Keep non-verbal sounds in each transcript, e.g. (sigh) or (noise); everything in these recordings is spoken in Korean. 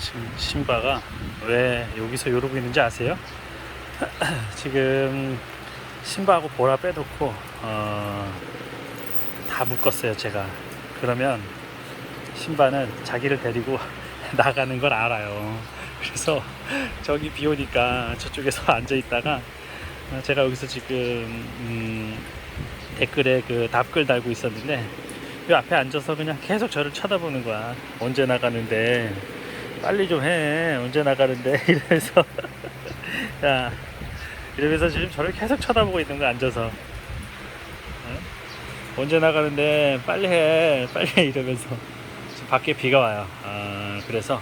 지금 신바가 왜 여기서 이러고 있는지 아세요? (clears throat) 지금 신바하고 보라 빼놓고 어, 다 묶었어요 제가. 그러면 신바는 자기를 데리고 (laughs) 나가는 걸 알아요. 그래서 (laughs) 저기 비 오니까 저쪽에서 (laughs) 앉아 있다가 어, 제가 여기서 지금 음, 댓글에 그 답글 달고 있었는데 이 앞에 앉아서 그냥 계속 저를 쳐다보는 거야. 언제 나가는데 빨리 좀 해 언제 나가는데 (laughs) 이러면서 야 (laughs) 이러면서 지금 저를 계속 쳐다보고 있는 거야 앉아서 어? 언제 나가는데 빨리 해 빨리 해 이러면서 지금 밖에 비가 와요 아, 그래서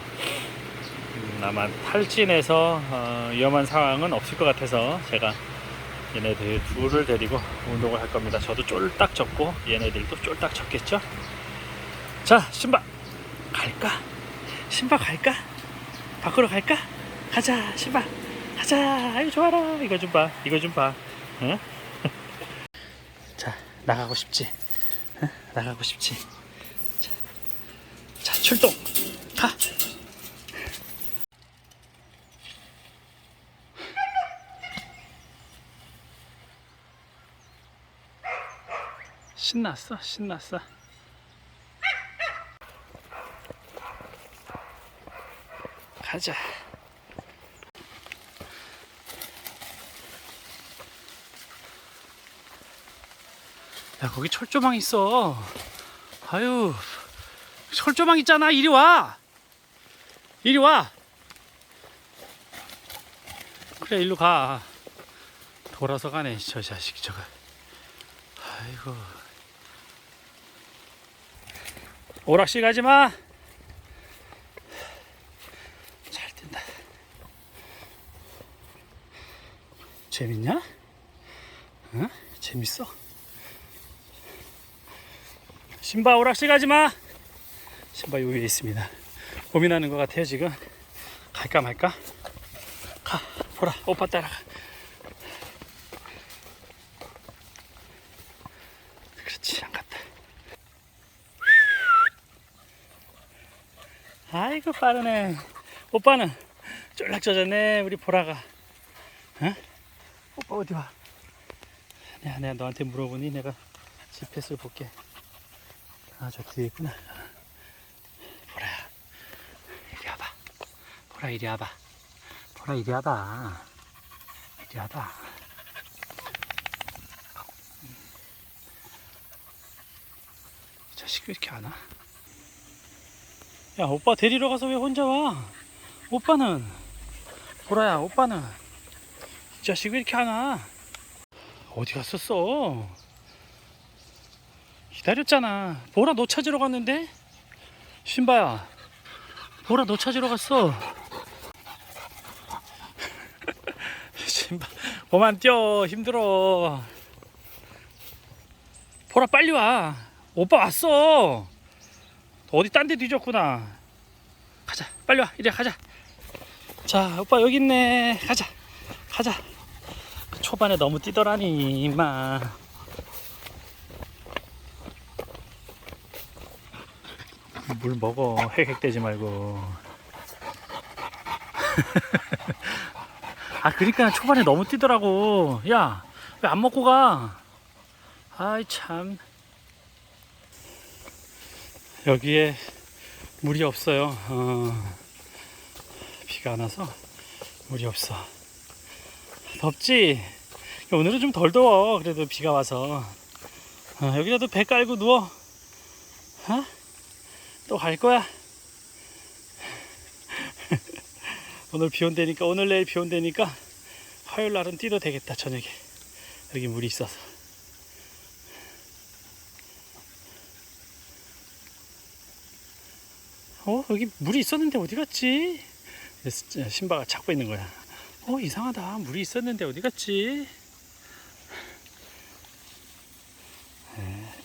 음, 아마 탈진해서 어, 위험한 상황은 없을 것 같아서 제가 얘네들 둘을 데리고 운동을 할 겁니다. 저도 쫄딱 젖고 얘네들도 쫄딱 젖겠죠? 자, 신바 갈까? 신바 갈까? 밖으로 갈까? 가자, 신바 가자. 아유 좋아라. 이거 좀 봐. 이거 좀 봐. 응? (laughs) 자, 나가고 싶지? 응? 나가고 싶지? 자, 자 출동. 가. 신났어, 신났어. 가자. 야, 거기 철조망 있어. 아유, 철조망 있잖아. 이리 와. 이리 와. 그래, 일로 가. 돌아서 가네, 저 자식 저거. 아이고. 오락실 가지 마. 잘 뛴다. 재밌냐? 응? 재밌어? 신바 오락실 가지 마. 신바 여기 있습니다. 고민하는 것 같아요 지금. 갈까 말까? 가 보라 오빠 따라가. 그렇지 안 갔다. 아이고 빠르네. 오빠는 쫄락 젖었네 우리 보라가. 어? 오빠 어디 와? 내가, 내가 너한테 물어보니 내가 GPS를 볼게. 아 저 뒤에 있구나. 보라야 이리 와봐. 보라 이리 와봐. 보라 이리 와봐. 이리 와봐. 이 자식 왜 이렇게 안 와? 야 오빠 데리러 가서 왜 혼자 와? 오빠는 보라야 오빠는 이 자식 왜 이렇게 안 와? 어디 갔었어? 기다렸잖아. 보라 너 찾으러 갔는데? 신바야 보라 너 찾으러 갔어? (laughs) 신바 그만 뛰어. 힘들어. 보라 빨리 와. 오빠 왔어. 어디 딴 데 뒤졌구나. 가자. 빨리 와. 이리 가자. 자 오빠 여기 있네. 가자. 가자 초반에 너무 뛰더라니 임마 물 먹어 헥헥대지 말고 (laughs) 아 그러니까 초반에 너무 뛰더라고 야 왜 안 먹고 가 아이 참 여기에 물이 없어요. 어, 비가 안 와서 물이 없어. 덥지? 오늘은 좀 덜 더워. 그래도 비가 와서. 어, 여기라도 배 깔고 누워. 어? 또갈 거야. (laughs) 오늘 비 온다니까, 오늘 내일 비 온다니까 화요일 날은 뛰도 되겠다, 저녁에. 여기 물이 있어서. 어 여기 물이 있었는데 어디 갔지? 신바가 찾고 있는 거야. 어 이상하다 물이 있었는데 어디 갔지?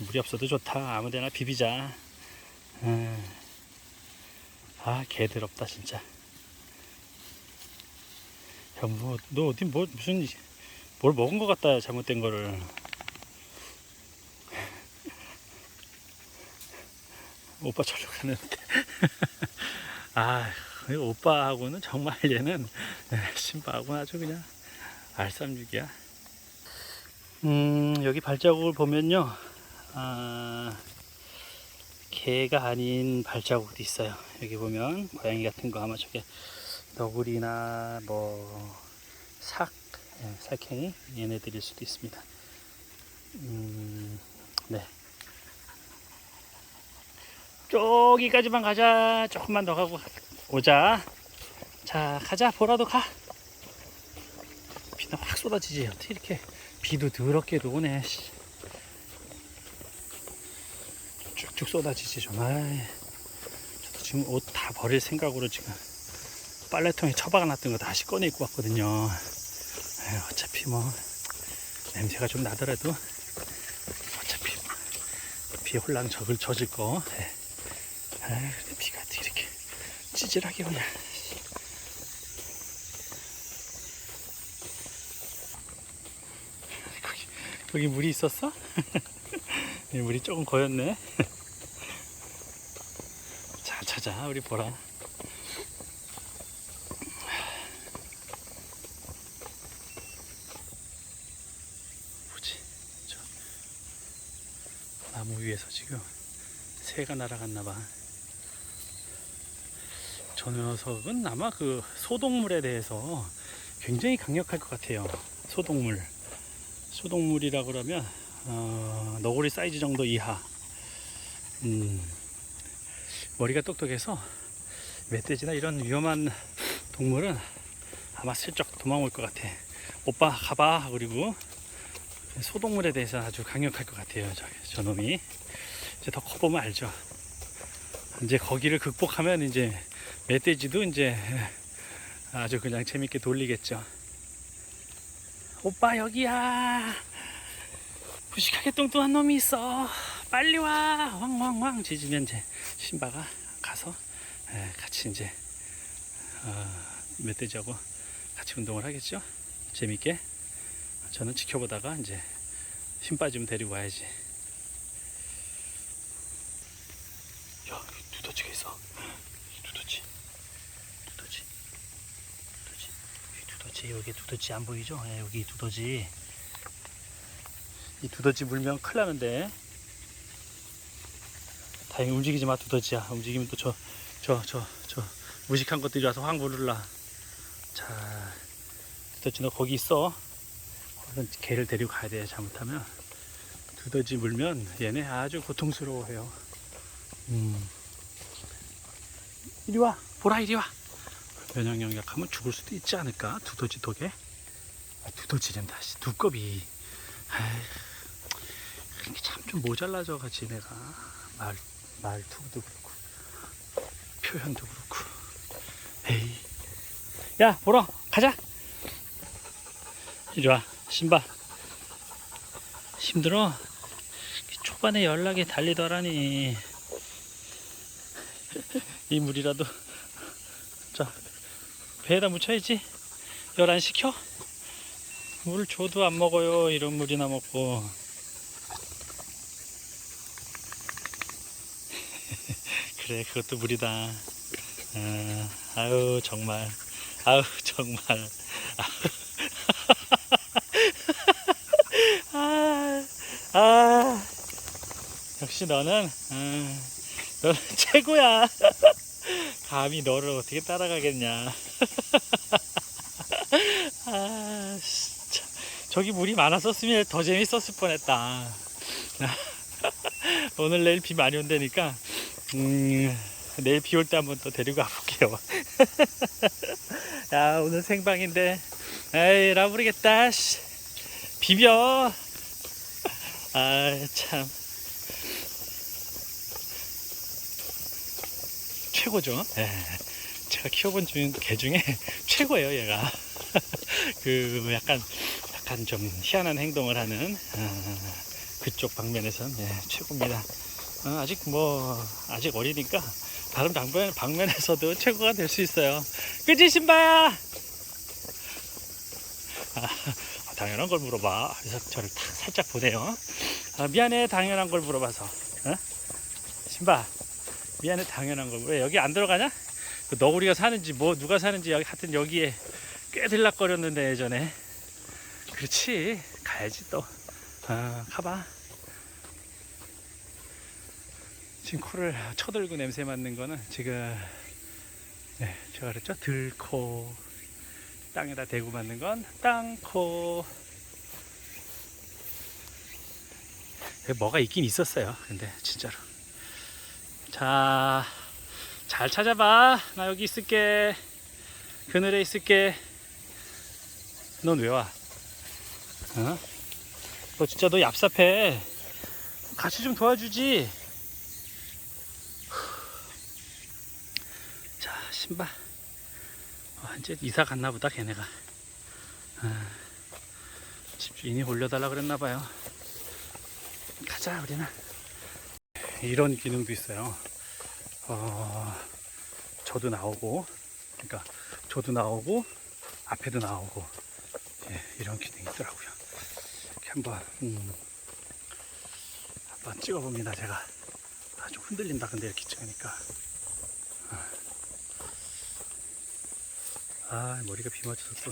물이 없어도 좋다 아무데나 비비자. 에. 아 개더럽다 진짜. 야 뭐 너 어디 뭐 무슨 뭘 먹은 것 같다 잘못된 거를. (laughs) 오빠 절로 가는데. (laughs) 아이 오빠하고는 정말 얘는 예, 신바하고는 아주 그냥 알쌈육이야. 음 여기 발자국을 보면요, 아, 개가 아닌 발자국도 있어요. 여기 보면 고양이 같은 거 아마 저게 너구리나 뭐 삭, 예, 살쾡이 얘네들일 수도 있습니다. 음, 네. 저기까지만 가자. 조금만 더 가고 오자. 자, 가자. 보라도 가. 비는 확 쏟아지지. 어떻게 이렇게 비도 더럽게도 오네. 씨. 쭉쭉 쏟아지지 정말. 저도 지금 옷 다 버릴 생각으로 지금 빨래통에 처박아 놨던 거 다시 꺼내 입고 왔거든요. 에휴, 어차피 뭐 냄새가 좀 나더라도 어차피 비 홀랑 적을 젖을 거. 예. 아유, 근데 비가 어떻게 이렇게 찌질하게 오냐. 거기, 물이 있었어? (laughs) 이 물이 조금 고였네. (laughs) 잘 찾아, 우리 보라. 뭐지? 저 나무 위에서 지금 새가 날아갔나 봐. 저 녀석은 아마 그 소동물에 대해서 굉장히 강력할 것 같아요. 소동물. 소동물이라 그러면 어, 너구리 사이즈 정도 이하. 음, 머리가 똑똑해서 멧돼지나 이런 위험한 동물은 아마 슬쩍 도망올 것 같아. 오빠 가봐. 그리고 소동물에 대해서 아주 강력할 것 같아요. 저, 저놈이. 이제 더 커보면 알죠. 이제 거기를 극복하면 이제 멧돼지도 이제 아주 그냥 재밌게 돌리겠죠. 오빠 여기야. 무식하게 뚱뚱한 놈이 있어. 빨리 와. 왕왕왕 짖으면 이제 신바가 가서 에, 같이 이제 어, 멧돼지하고 같이 운동을 하겠죠. 재밌게. 저는 지켜보다가 이제 힘 빠지면 데리고 와야지. 야, 두더지가 있어. 두더지. 두더지. 두더지. 여기 두더지. 여기 두더지 안 보이죠? 예, 여기 두더지. 이 두더지 물면 큰일 나는데. 다행히 움직이지 마, 두더지야. 움직이면 또 저, 저, 저, 저, 무식한 것들이 와서 황 부를라. 자, 두더지 너 거기 있어. 얼른 개를 데리고 가야 돼, 잘못하면. 두더지 물면 얘네 아주 고통스러워해요. 음. 이리 와, 보라 이리 와. 면역력 약하면 죽을 수도 있지 않을까? 두더지 독에. 아, 두더지랜다. 씨, 두꺼비. 아이, 이렇게 참 좀 모자라져 가 지 내가 말 말투도 그렇고 표현도 그렇고. 에이. 야, 보라, 가자. 이리 와, 신바. 힘들어? 초반에 연락이 달리더라니. 이 물이라도 자 배에다 묻혀야지 열 안 시켜? 물 줘도 안 먹어요 이런 물이나 먹고 그래 그것도 물이다 아, 아유 정말 아유 정말 (laughs) 아, 아 역시 너는 아, 너는 (laughs) 최고야 감히 너를 어떻게 따라가겠냐. (laughs) 아, 진짜. 저기 물이 많았었으면 더 재밌었을 뻔했다. 오늘 내일 비 많이 온다니까, 음, 내일 비 올 때 한번 또 데리고 가볼게요. 야, (laughs) 오늘 생방인데, 에이, 라 모르겠다. 씨. 비벼. (laughs) 아, 참. 최고죠. 예. 제가 키워본 중, 개 중에 (laughs) 최고예요, 얘가. 그, 약간, 약간 좀 희한한 행동을 하는, 어, 그쪽 방면에선, 예, 최고입니다. 어, 아직 뭐, 아직 어리니까, 다른 방면, 방면에서도 (laughs) 최고가 될 수 있어요. 그지, 신바야? 아, 당연한 걸 물어봐. 그래서 저를 탁 살짝 보내요. 아, 미안해, 당연한 걸 물어봐서. 어? 신바, 미안해 당연한 걸 왜 여기 안 들어가냐? 그 너구리가 사는지 뭐 누가 사는지 여기 하여튼 여기에 꽤 들락거렸는데 예전에 그렇지 가야지 또 아, 가봐 지금 코를 쳐들고 냄새 맡는 거는 지금 네, 제가 그랬죠? 들코 땅에다 대고 맡는 건 땅코. 뭐가 있긴 있었어요 근데 진짜로. 자 잘 찾아봐. 나 여기 있을게. 그늘에 있을게. 넌 왜 와? 어? 너 진짜 너 얍삽해. 같이 좀 도와주지 자 신발 어, 이제 이사 갔나 보다 걔네가. 아, 집주인이 올려달라 그랬나 봐요. 가자 우리는. 이런 기능도 있어요. 어, 저도 나오고 그러니까 저도 나오고 앞에도 나오고 예, 이런 기능이 있더라고요. 이렇게 한번 음, 한번 찍어봅니다 제가. 아, 좀 흔들린다 근데 이렇게 찍으니까 아 머리가 비 맞춰서 또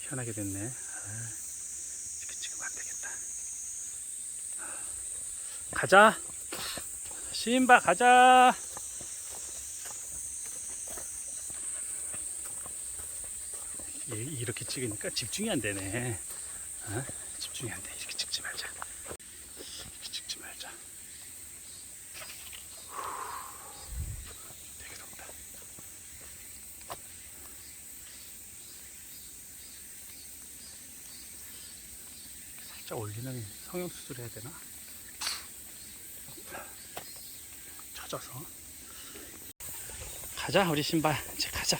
희한하게 됐네. 아, 이렇게 찍으면 안 되겠다. 아, 가자. 신바 가자. 이- 이렇게 찍으니까 집중이 안 되네. 어? 집중이 안 돼 이렇게 찍지 말자 이렇게 찍지 말자 후, 되게 덥다 살짝 올리는 성형수술 해야 되나? 쳐져서. 가자 우리 신발. 이제 가자.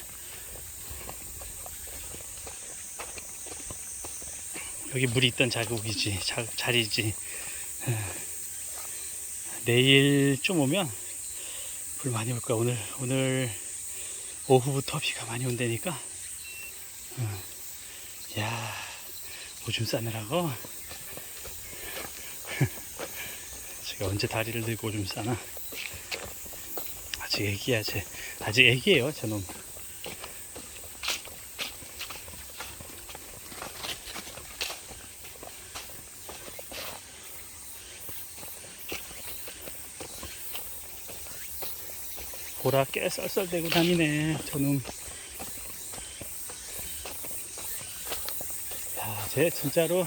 여기 물이 있던 자국이지 자, 자리지. 에. 내일 좀 오면 불 많이 올 거야. 오늘 오늘 오후부터 비가 많이 온다니까. 어. 야 오줌 싸느라고 제가 언제 다리를 들고 오줌 싸나? 아직 애기야 쟤. 아직 애기예요 저놈. 보라 꽤 썰썰대고 다니네 저놈. 야 쟤 진짜로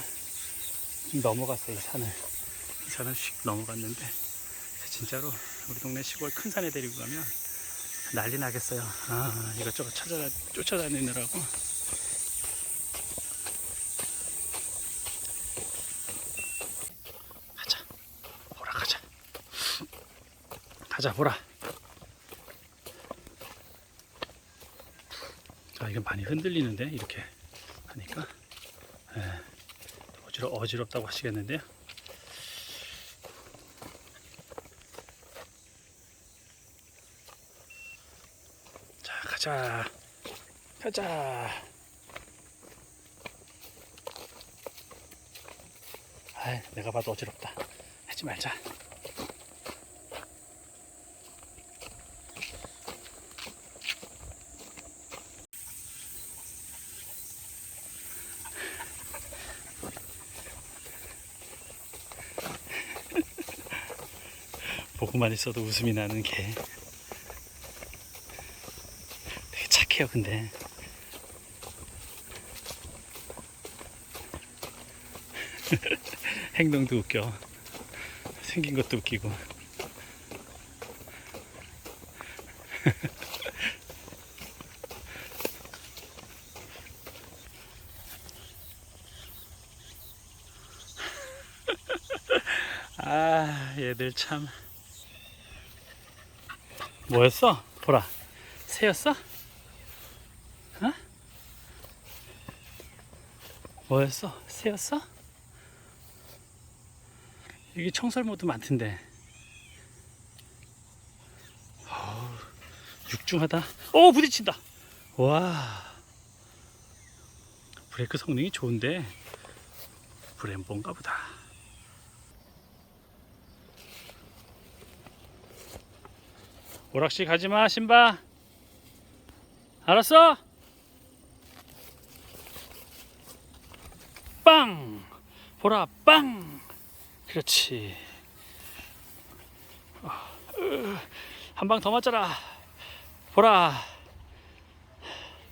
좀 넘어갔어 이 산을 이 산을 휙 넘어갔는데 쟤 진짜로 우리 동네 시골 큰 산에 데리고 가면 난리 나겠어요. 아 이것저것 찾아 쫓아다니느라고. 가자. 보라 가자. 가자 보라. 아, 이건 많이 흔들리는데 이렇게 하니까. 예, 어지러 어지럽다고 하시겠는데요. 자 가자. 아, 내가 봐도 어지럽다. 하지 말자. (laughs) 보고만 있어도 웃음이 나는 개. 착해요, 근데. (laughs) 행동도 웃겨. 생긴 것도 웃기고. (laughs) 아, 얘들 참. 뭐였어? 보라. 새였어? 어? 뭐였어? 새였어? 여기 청설모도 많던데. 어우, 육중하다. 오, 부딪힌다. 와. 브레이크 성능이 좋은데 브렘본가 보다. 오락실 가지마 신바 알았어? 빵! 보라, 빵! 그렇지. 한 방 더 맞잖아. 보라.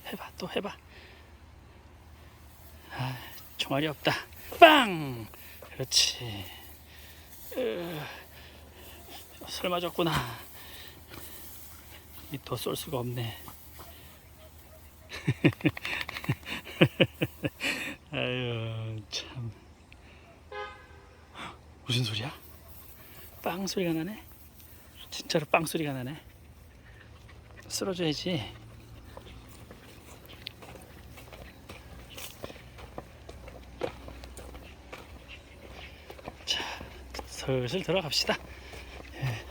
해봐, 또 해봐. 아, 총알이 없다. 빵! 그렇지. 으, 설 맞았구나. 이더쏠 수가 없네. (laughs) 아유 참 무슨 소리야? 빵 소리가 나네. 진짜로 빵 소리가 나네. 쓰러져야지. 자, 슬슬 들어갑시다. 예,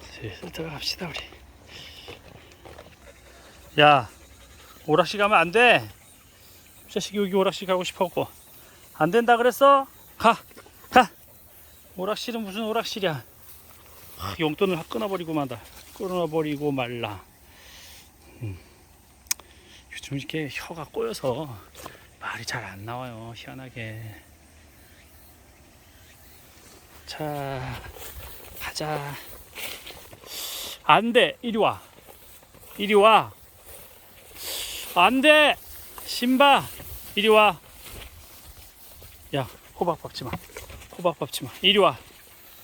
슬슬 들어갑시다 우리. 야, 오락실 가면 안 돼. 이 자식이 여기 오락실 가고 싶었고 안 된다 그랬어? 가, 가. 오락실은 무슨 오락실이야? 아, 용돈을 확 끊어버리고 말다. 끊어버리고 말라. 음. 요즘 이렇게 혀가 꼬여서 말이 잘 안 나와요. 희한하게. 자, 가자. 안 돼. 이리 와. 이리 와. 안 돼! 신바! 이리 와. 야, 호박 밟지 마. 호박 밟지 마. 이리 와.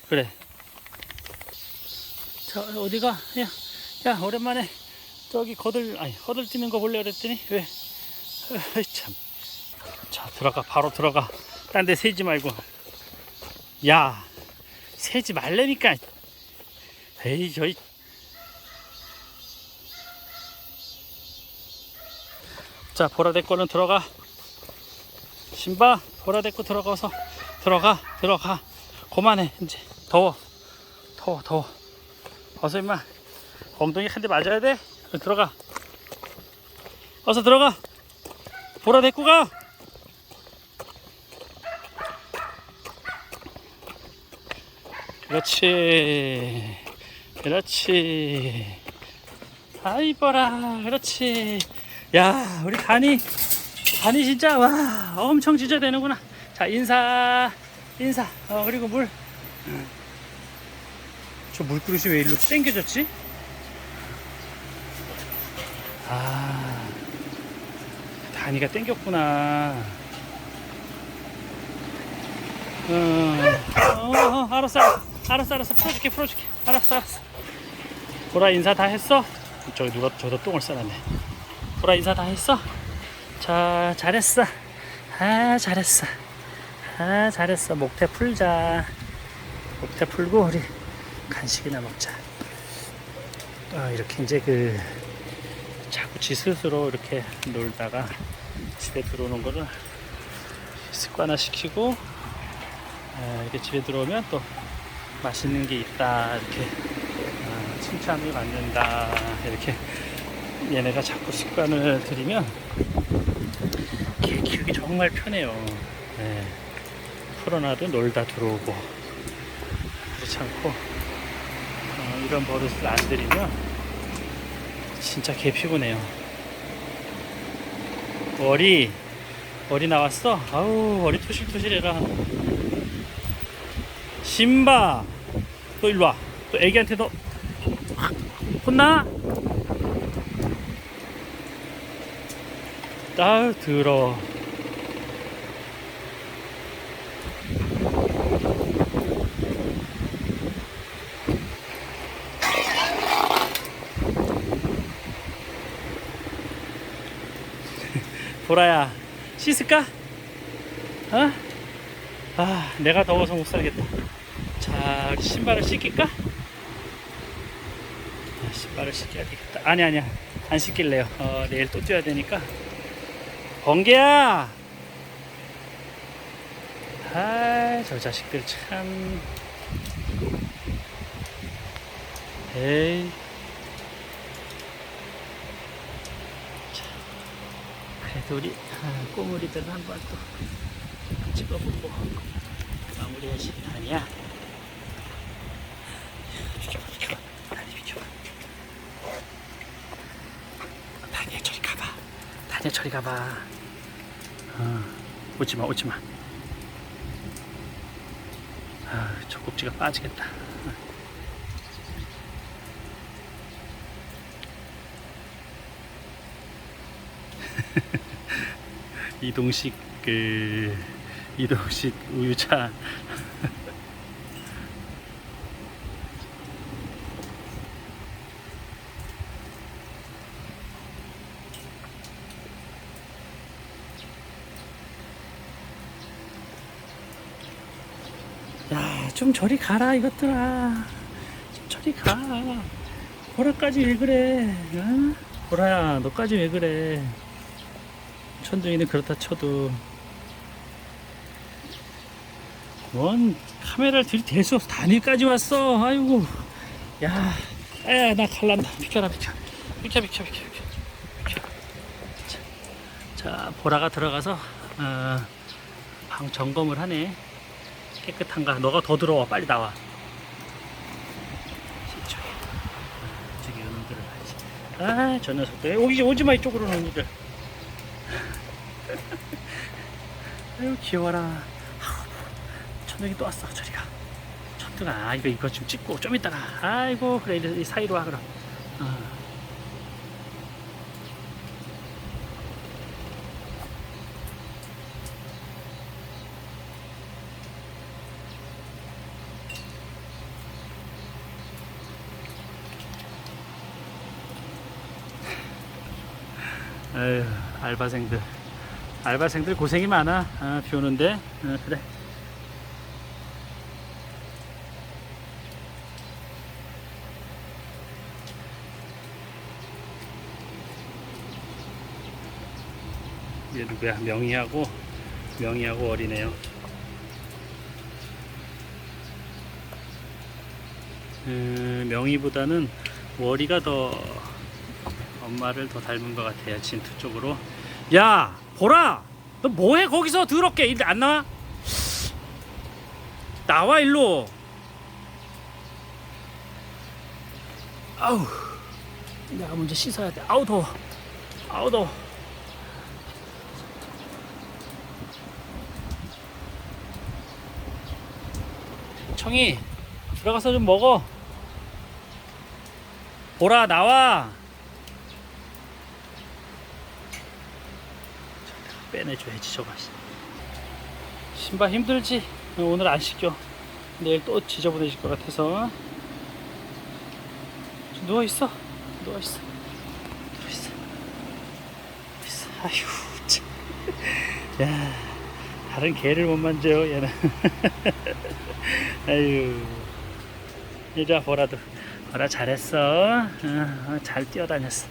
그래. 자, 어디가? 야, 야, 오랜만에 저기 거들, 아니, 허들 뛰는 거 볼래 그랬더니, 왜? 참. 자, 들어가. 바로 들어가. 딴 데 세지 말고. 야, 세지 말래니까. 에이, 저이. 자 보라대 거는 들어가 신바 보라대 거 들어가서 들어가 들어가. 그만해 이제. 더워. 더워 더워. 어서 임마. 엉덩이 한 대 맞아야 돼. 들어가. 어서 들어가. 보라대 거가. 그렇지. 그렇지. 아이 뻐라. 그렇지. 야 우리 간이 간이 진짜 와 엄청 지져 되는구나 자 인사 인사. 어 그리고 물. 저 물그릇이 왜 일로 땡겨졌지? 아 단이가 땡겼구나. 어, 어, 어 알았어 알았어. 알았어 풀어줄게 풀어줄게. 알았어 알았어. 보라 인사 다 했어? 저기 누가 저다 똥을 싸놨네. 보라 인사 다 했어? 자, 잘했어. 아, 잘했어. 아, 잘했어. 목태 풀자. 목태 풀고 우리 간식이나 먹자. 아, 이렇게 이제 그 자꾸 지 스스로 이렇게 놀다가 집에 들어오는 거를 습관화 시키고 아, 이렇게 집에 들어오면 또 맛있는 게 있다 이렇게 아, 칭찬을 받는다 이렇게 얘네가 자꾸 습관을 들이면 개 키우기 정말 편해요. 네. 풀어놔도 놀다 들어오고 그렇지 않고 어, 이런 버릇을 안 들이면 진짜 개 피곤해요. 머리 머리 나왔어? 아우 머리 토실토실해라. 신바 또 일로 와. 또 애기한테 너 혼나? 아유 더러워 보라야 씻을까? 어? 아 내가 더워서 못 살겠다 자 신발을 씻길까? 아, 신발을 씻겨야 되겠다 아니 아니야 안 씻길래요 어, 내일 또 뛰어야 되니까 번개야! 아, 저 자식들 참. 에이. 그래도 우리 아, 꼬물이들 한번 또 찍어보고. 방에 다니엘 저리 가봐. 어, 오지 마, 오지 마. 아, 젖꼭지가 빠지겠다. 이동식 그 이동식 우유차 야, 좀 저리 가라 이것들아. 좀 저리 가. 보라까지 왜 그래? 어? 보라야, 너까지 왜 그래? 천둥이는 그렇다 쳐도 뭔 카메라를 들이댈 수 없어. 단일까지 왔어. 아이고. 야 에나 칼난다. 비켜라 비켜. 비켜 비켜 비켜 비켜. 자, 자 보라가 들어가서 어, 방 점검을 하네. 깨끗한가? 너가 더 들어와. 빨리 나와. 저기 저기 이놈들을. 봐야지 아저 녀석들. 오지 오지마 이쪽으로는 이들 (laughs) 아유 귀여워라. 아우, 천둥이 또 왔어 저리가. 천둥아 이거 이거 좀 찍고 좀 이따가. 아이고 그래 이- 이 사이로 와 그럼. 어. 에휴 알바생들 알바생들 고생이 많아. 아, 비 오는데. 어, 그래. 얘 누구야? 명희하고 명희하고 어리네요. 음, 명희보다는 월이가 더 엄마를 더 닮은 것 같아요 진투 쪽으로. 야 보라 너 뭐해? 거기서 더럽게. 일 안 나와? 나와 일로. 아우 내가 먼저 씻어야 돼. 아우 더워. 아우 더워. 청이 들어가서 좀 먹어. 보라 나와 빼내줘야지 저거 신발 힘들지? 오늘 안 씻겨. 내일 또 지저분해질 것 같아서. 좀 누워있어? 누워있어. 누워있어. 누워있어. 아휴 참. 야 다른 개를 못 만져요 얘는. (laughs) 아유 이자 보라도. 보라 잘했어. 어, 어, 잘 뛰어다녔어